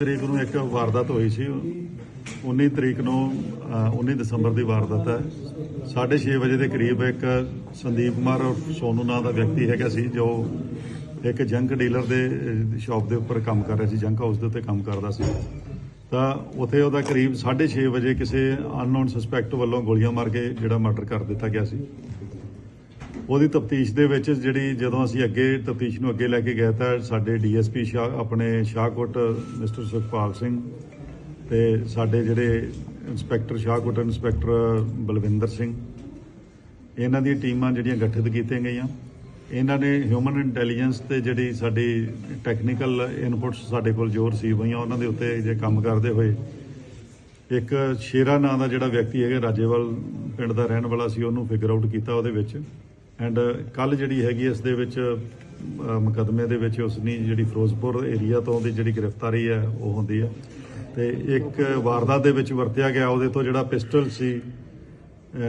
ਤਰੀਕ ਨੂੰ ਇੱਕ ਵਾਰਦਾਤ ਹੋਈ ਸੀ। 19 ਤਰੀਕ ਨੂੰ ਅ, 19 ਦਸੰਬਰ ਦੀ ਵਾਰਦਾਤ ਹੈ। 6:30 ਵਜੇ ਦੇ ਕਰੀਬ ਇੱਕ ਸੰਦੀਪ ਕੁਮਾਰ ਔਰ ਸੋਨੂ ਨਾਂ ਦਾ ਵਿਅਕਤੀ ਹੈਗਾ ਸੀ ਜੋ ਇੱਕ ਜੰਕ ਡੀਲਰ ਦੇ ਸ਼ਾਪ ਦੇ ਉੱਪਰ ਕੰਮ ਕਰ ਰਿਹਾ ਸੀ ਜੰਕ ਹਾਊਸ ਦੇ ਉੱਤੇ ਕੰਮ ਕਰਦਾ ਸੀ। ਤਾਂ ਉੱਥੇ ਉਹਦਾ ਕਰੀਬ 6:30 ਵਜੇ ਕਿਸੇ ਅਨਨੋਨ ਸਸਪੈਕਟ ਵੱਲੋਂ ਗੋਲੀਆਂ ਮਾਰ ਕੇ ਜਿਹੜਾ ਮਰਡਰ ਕਰ ਦਿੱਤਾ ਗਿਆ ਸੀ। ਉਹਦੀ ਤਫਤੀਸ਼ ਦੇ ਵਿੱਚ ਜਿਹੜੀ ਜਦੋਂ ਅਸੀਂ ਅੱਗੇ ਤਫਤੀਸ਼ ਨੂੰ ਅੱਗੇ ਲੈ ਕੇ ਗਏ ਤਾਂ ਸਾਡੇ ਡੀਐਸਪੀ ਸ਼ਾਹ ਆਪਣੇ ਸ਼ਾਹਕੋਟ ਮਿਸਟਰ ਸੁਖਪਾਲ ਸਿੰਘ ਤੇ ਸਾਡੇ ਜਿਹੜੇ ਇੰਸਪੈਕਟਰ, ਸ਼ਾਹਕੋਟ ਇੰਸਪੈਕਟਰ ਬਲਵਿੰਦਰ ਸਿੰਘ, ਇਹਨਾਂ ਦੀਆਂ ਟੀਮਾਂ ਜਿਹੜੀਆਂ ਗਠਿਤ ਕੀਤੀਆਂ ਗਈਆਂ। ਇਹਨਾਂ ਨੇ ਹਿਊਮਨ ਇੰਟੈਲੀਜੈਂਸ ਤੇ ਜਿਹੜੀ ਸਾਡੀ ਟੈਕਨੀਕਲ ਇਨਪੁਟਸ ਸਾਡੇ ਕੋਲ ਜੋ ਰਿਸੀਵ ਹੋਈਆਂ ਉਹਨਾਂ ਦੇ ਉੱਤੇ ਜੇ ਕੰਮ ਕਰਦੇ ਹੋਏ। ਇੱਕ ਸ਼ੇਰਾ ਨਾਂ ਦਾ ਜਿਹੜਾ ਵਿਅਕਤੀ ਹੈਗਾ, ਰਾਜੇਵਾਲ ਪਿੰਡ ਦਾ ਰਹਿਣ ਵਾਲਾ ਸੀ, ਉਹਨੂੰ ਫਿਗਰ ਆਊਟ ਕੀਤਾ ਉਹਦੇ ਵਿੱਚ। ਐਂਡ uh, ਕੱਲ ਜਿਹੜੀ ਹੈਗੀ ਇਸ ਦੇ ਵਿੱਚ ਅ, ਮੁਕੱਦਮੇ ਦੇ ਵਿੱਚ ਉਸ ਦੀ ਜਿਹੜੀ ਫਿਰੋਜ਼ਪੁਰ ਏਰੀਆ ਤੋਂ ਉਹਦੀ ਜਿਹੜੀ ਗ੍ਰਿਫਤਾਰੀ ਹੈ ਉਹ ਹੁੰਦੀ ਹੈ ਤੇ ਇੱਕ ਵਾਰਦਾਤ ਦੇ ਵਿੱਚ ਵਰਤਿਆ ਗਿਆ ਉਹਦੇ ਤੋਂ ਜਿਹੜਾ ਪਿਸਟਲ ਸੀ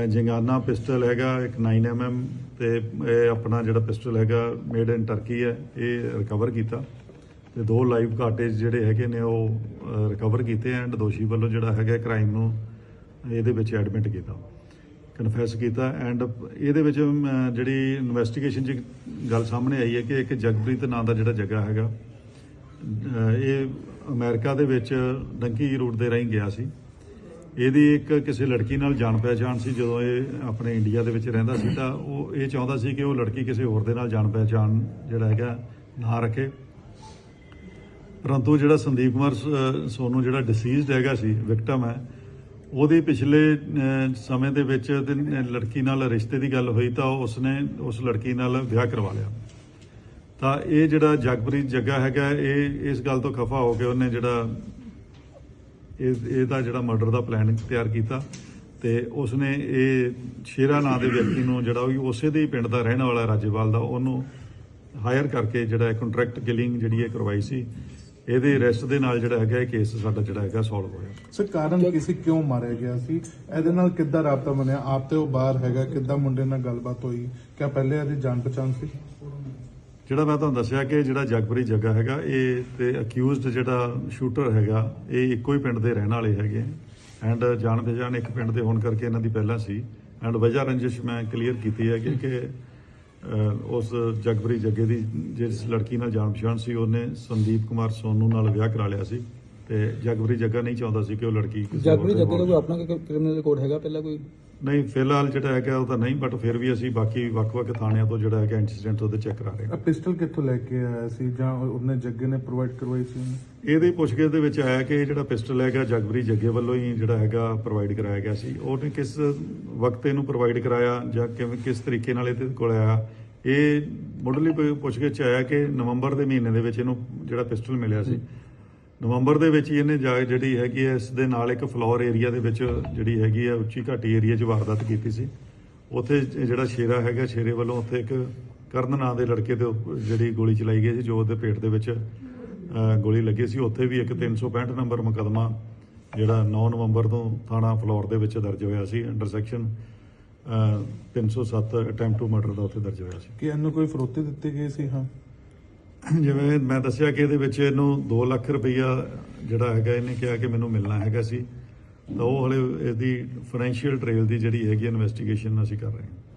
ਜੰਗਾਨਾ ਪਿਸਟਲ ਹੈਗਾ ਇੱਕ 9mm ਤੇ ਇਹ ਆਪਣਾ ਜਿਹੜਾ ਪਿਸਟਲ ਹੈਗਾ ਮੇਡ ਇਨ ਟਰਕੀ ਹੈ ਇਹ ਰਿਕਵਰ ਕੀਤਾ। ਤੇ ਦੋ ਲਾਈਵ ਕਾਟੇਜ ਜਿਹੜੇ ਹੈਗੇ ਨੇ ਉਹ ਰਿਕਵਰ ਕੀਤੇ ਐਂਡ ਦੋਸ਼ੀ ਵੱਲੋਂ ਜਿਹੜਾ ਹੈਗਾ ਕ੍ਰਾਈਮ ਨੂੰ ਇਹਦੇ ਵਿੱਚ ਐਡਮਿਟ ਕੀਤਾ। ਕਨਫੈਸ ਕੀਤਾ ਐਂਡ ਇਹਦੇ ਵਿੱਚ ਜਿਹੜੀ ਇਨਵੈਸਟੀਗੇਸ਼ਨ 'ਚ ਗੱਲ ਸਾਹਮਣੇ ਆਈ ਹੈ ਕਿ ਇੱਕ ਜਗਪ੍ਰੀਤ ਨਾਂ ਦਾ ਜਿਹੜਾ ਜਗ੍ਹਾ ਹੈਗਾ ਇਹ ਅਮਰੀਕਾ ਦੇ ਵਿੱਚ ਡੰਕੀ ਰੂਟ ਦੇ ਰਾਹੀਂ ਗਿਆ ਸੀ। ਇਹਦੀ ਇੱਕ ਕਿਸੇ ਲੜਕੀ ਨਾਲ ਜਾਣ ਪਹਿਚਾਣ ਸੀ, ਜਦੋਂ ਇਹ ਆਪਣੇ ਇੰਡੀਆ ਦੇ ਵਿੱਚ ਰਹਿੰਦਾ ਸੀ, ਤਾਂ ਉਹ ਇਹ ਚਾਹੁੰਦਾ ਸੀ ਕਿ ਉਹ ਲੜਕੀ ਕਿਸੇ ਹੋਰ ਦੇ ਨਾਲ ਜਾਣ ਪਹਿਚਾਣ ਜਿਹੜਾ ਹੈਗਾ, ਨਾ ਰੱਖੇ। ਪਰੰਤੂ ਜਿਹੜਾ ਸੰਦੀਪ ਕੁਮਾਰ ਸ- ਸੋਨੂ ਜਿਹੜਾ ਡਿਸੀਜ਼ਡ ਹੈਗਾ ਸੀ ਵਿਕਟਮ ਹੈ ਉਹਦੀ ਪਿਛਲੇ ਸਮੇਂ ਦੇ ਵਿੱਚ ਤੇ ਲੜਕੀ ਨਾਲ ਰਿਸ਼ਤੇ ਦੀ ਗੱਲ ਹੋਈ ਤਾਂ ਉਸਨੇ ਉਸ ਲੜਕੀ ਨਾਲ ਵਿਆਹ ਕਰਵਾ ਲਿਆ। ਤਾਂ ਇਹ ਜਿਹੜਾ ਜਗਪ੍ਰੀਤ ਜੱਗਾ ਹੈਗਾ, ਇਹ, ਇਸ ਗੱਲ ਤੋਂ ਖਫਾ ਹੋ ਕੇ ਉਹਨੇ ਜਿਹੜਾ ਇਹ, ਇਹਦਾ ਜਿਹੜਾ ਮਰਡਰ ਦਾ ਪਲਾਨ ਤਿਆਰ ਕੀਤਾ ਤੇ ਉਸਨੇ ਇਹ ਸ਼ੇਰਾ ਨਾਂ ਦੇ ਵਿਅਕਤੀ ਨੂੰ ਜਿਹੜਾ ਉਹ ਉਸੇ ਦੇ ਪਿੰਡ ਦਾ ਰਹਿਣ ਵਾਲਾ ਰਾਜੇਵਾਲ ਦਾ ਉਹਨੂੰ ਹਾਇਰ ਕਰਕੇ ਜਿਹੜਾ ਕੰਟਰੈਕਟ ਕਿਲਿੰਗ ਜਿਹੜੀ ਇਹ ਕਰਵਾਈ ਸੀ ਇਹਦੇ ਅਰੈਸਟ ਦੇ ਨਾਲ ਜਿਹੜਾ ਹੈਗਾ ਇਹ ਕੇਸ ਸਾਡਾ ਜਿਹੜਾ ਹੈਗਾ ਸੋਲਵ ਹੋਇਆ। ਸਰ ਕਾਰਨ ਕਿਸੇ ਕਿਉਂ ਮਾਰਿਆ ਗਿਆ ਸੀ? ਇਹਦੇ ਨਾਲ ਕਿੱਦਾਂ ਰਾਬਤਾ ਬਣਿਆ? ਆਪ ਤੇ ਉਹ ਬਾਹਰ ਹੈਗਾ ਕਿੱਦਾਂ ਮੁੰਡੇ ਨਾਲ ਗੱਲਬਾਤ ਹੋਈ? ਕਿਆ ਪਹਿਲੇ ਇਹਦੀ ਜਾਣ ਪਛਾਣ ਸੀ? ਜਿਹੜਾ ਮੈਂ ਤੁਹਾਨੂੰ ਦੱਸਿਆ ਕਿ ਜਿਹੜਾ ਜਗਪਰੀ ਜੱਗਾ ਹੈਗਾ ਇਹ ਤੇ ਅਕਿਊਜ਼ਡ ਜਿਹੜਾ ਸ਼ੂਟਰ ਹੈਗਾ ਇਹ ਇੱਕੋ ਹੀ ਪਿੰਡ ਦੇ ਰਹਿਣ ਵਾਲੇ ਹੈਗੇ। ਐਂਡ ਜਾਣ ਪਛਾਣ ਇੱਕ ਪਿੰਡ ਦੇ ਹੋਣ ਕਰਕੇ ਇਹਨਾਂ ਦੀ ਪਹਿਲਾਂ ਸੀ। ਐਂਡ ਵਜ੍ਹਾ ਰੰਜਿਸ਼ ਮੈਂ ਕਲੀਅਰ ਕੀਤੀ ਹੈ ਕਿ ਉਸ ਜਗਬਰੀ ਜੱਗੇ ਦੀ, ਜਿਸ ਲੜਕੀ ਨਾਲ ਜਾਣ ਪਛਾਣ ਸੀ, ਉਹਨੇ ਸੰਦੀਪ ਕੁਮਾਰ ਸੋਨੂ ਨਾਲ ਵਿਆਹ ਕਰਾ ਲਿਆ ਸੀ। ਤੇ ਜਗਪਰੀ ਜੱਗਾ ਨਹੀਂ ਚਾਹੁੰਦਾ ਸੀ ਕਿ ਉਹ ਲੜਕੀ ਕਿਸੇ ਹੋਰ ਜਗਪ੍ਰੀਤ ਦੇ ਜੱਗੇ ਦਾ ਨਾਲ- ਕੋਈ ਆਪਣਾ ਕ੍ਰਿਮੀਨਲ ਰਿਕਾਰਡ ਹੈਗਾ ਪਹਿਲਾਂ ਕੋਈ? ਨਹੀਂ ਫਿਲਹਾਲ ਜਿਹੜਾ ਹੈਗਾ ਉਹ ਤਾਂ ਨਹੀਂ ਬਟ ਫਿਰ ਵੀ ਅਸੀਂ ਬਾਕੀ ਵੱਖ-ਵੱਖ ਥਾਣਿਆਂ ਤੋਂ ਜਿਹੜਾ ਹੈਗਾ ਇੰਸੀਡੈਂਟ ਉਹਦੇ ਚੈੱਕ ਕਰਾ ਰਹੇ ਹਾਂ। ਇਹ ਪਿਸਟਲ ਕਿੱਥੋਂ ਲੈ ਕੇ ਆਇਆ ਸੀ ਜਾਂ ਉਹਨੇ ਜੱਗੇ ਨੇ ਪ੍ਰੋਵਾਈਡ ਕਰਵਾਈ ਸੀ ਉਹਨੂੰ? ਇਹਦੇ ਪੁੱਛਗਿੱਛ ਦੇ ਵਿੱਚ ਆਇਆ ਕਿ ਇਹ ਜਿਹੜਾ ਪਿਸਟਲ ਹੈਗਾ ਜਗਬਰੀ ਜੱਗੇ ਵੱਲੋਂ ਹੀ ਜਿਹੜਾ ਹੈਗਾ ਪ੍ਰੋਵਾਈਡ ਕਰਾਇਆ ਗਿਆ ਸੀ। ਉਹਨੇ ਕਿਸ ਵਕਤ ਇਹਨੂੰ ਪ੍ਰੋਵਾਈਡ ਕਰਾਇਆ ਜਾਂ ਕਿਵੇਂ ਕਿਸ ਤਰੀਕੇ ਨਾਲ ਇਹਦੇ ਕੋਲ ਆਇਆ? ਇਹ ਮੁੱਢਲੀ ਪੁ- ਪੁੱਛਗਿੱਛ 'ਚ ਆਇਆ ਕਿ ਨਵੰਬਰ ਦੇ ਮਹੀਨੇ ਦੇ ਵਿੱਚ ਇਹਨੂੰ ਜਿਹੜਾ ਪਿਸਟਲ ਮਿਲਿਆ ਸੀ। ਨਵੰਬਰ ਦੇ ਵਿੱਚ ਹੀ ਇਹਨੇ ਜਾ ਜਿਹੜੀ ਹੈਗੀ ਹੈ, ਇਸ ਦੇ ਨਾਲ ਇੱਕ ਫਲੋਰ ਏਰੀਆ ਦੇ ਵਿੱਚ ਜਿਹੜੀ ਹੈਗੀ ਹੈ, ਉੱਚੀ ਘਾਟੀ ਏਰੀਆ 'ਚ ਵਾਰਦਾਤ ਕੀਤੀ ਸੀ। ਉੱਥੇ ਜਿਹੜਾ ਸ਼ੇਰਾ ਹੈਗਾ, ਸ਼ੇਰੇ ਵੱਲੋਂ ਉੱਥੇ ਇੱਕ ਕਰਨ ਨਾਂ ਦੇ ਲੜਕੇ ਤੇ ਉੱਪ- ਜਿਹੜੀ ਗੋਲੀ ਚਲਾਈ ਗਈ ਸੀ, ਜੋ ਉਹਦੇ ਪੇਟ ਦੇ ਵਿੱਚ ਗੋਲੀ ਲੱਗੀ ਸੀ। ਉੱਥੇ ਵੀ ਇੱਕ 365 ਨੰਬਰ ਮੁਕਦਮਾ ਜਿਹੜਾ 9 ਨਵੰਬਰ ਤੋਂ ਥਾਣਾ ਫਲੋਰ ਦੇ ਵਿੱਚ ਦਰਜ ਹੋਇਆ ਸੀ। Under section 307 attempt to murder ਦਾ ਉੱਥੇ ਦਰਜ ਹੋਇਆ ਸੀ। ਕਿ ਇਹਨੂੰ ਕੋਈ ਫਰੋਤੀ ਦਿੱਤੀ ਗਈ ਸੀ, ਹਾਂ? ਜਿਵੇਂ ਮੈਂ ਦੱਸਿਆ ਕਿ ਇਹਦੇ ਵਿੱਚ ਇਹਨੂੰ 2 ਲੱਖ ਰੁਪਈਆ ਜਿਹੜਾ ਹੈਗਾ, ਇਹਨੇ ਕਿਹਾ ਕਿ ਮੈਨੂੰ ਮਿਲਣਾ ਹੈਗਾ ਸੀ। ਤਾਂ ਉਹ ਹਲੇ ਇਹਦੀ ਫਾਈਨੈਂਸ਼ੀਅਲ ਟ੍ਰੇਲ ਦੀ ਜਿਹੜੀ ਹੈਗੀ ਇਨਵੈਸਟੀਗੇਸ਼ਨ ਅਸੀਂ ਕਰ ਰਹੇ ਹਾਂ।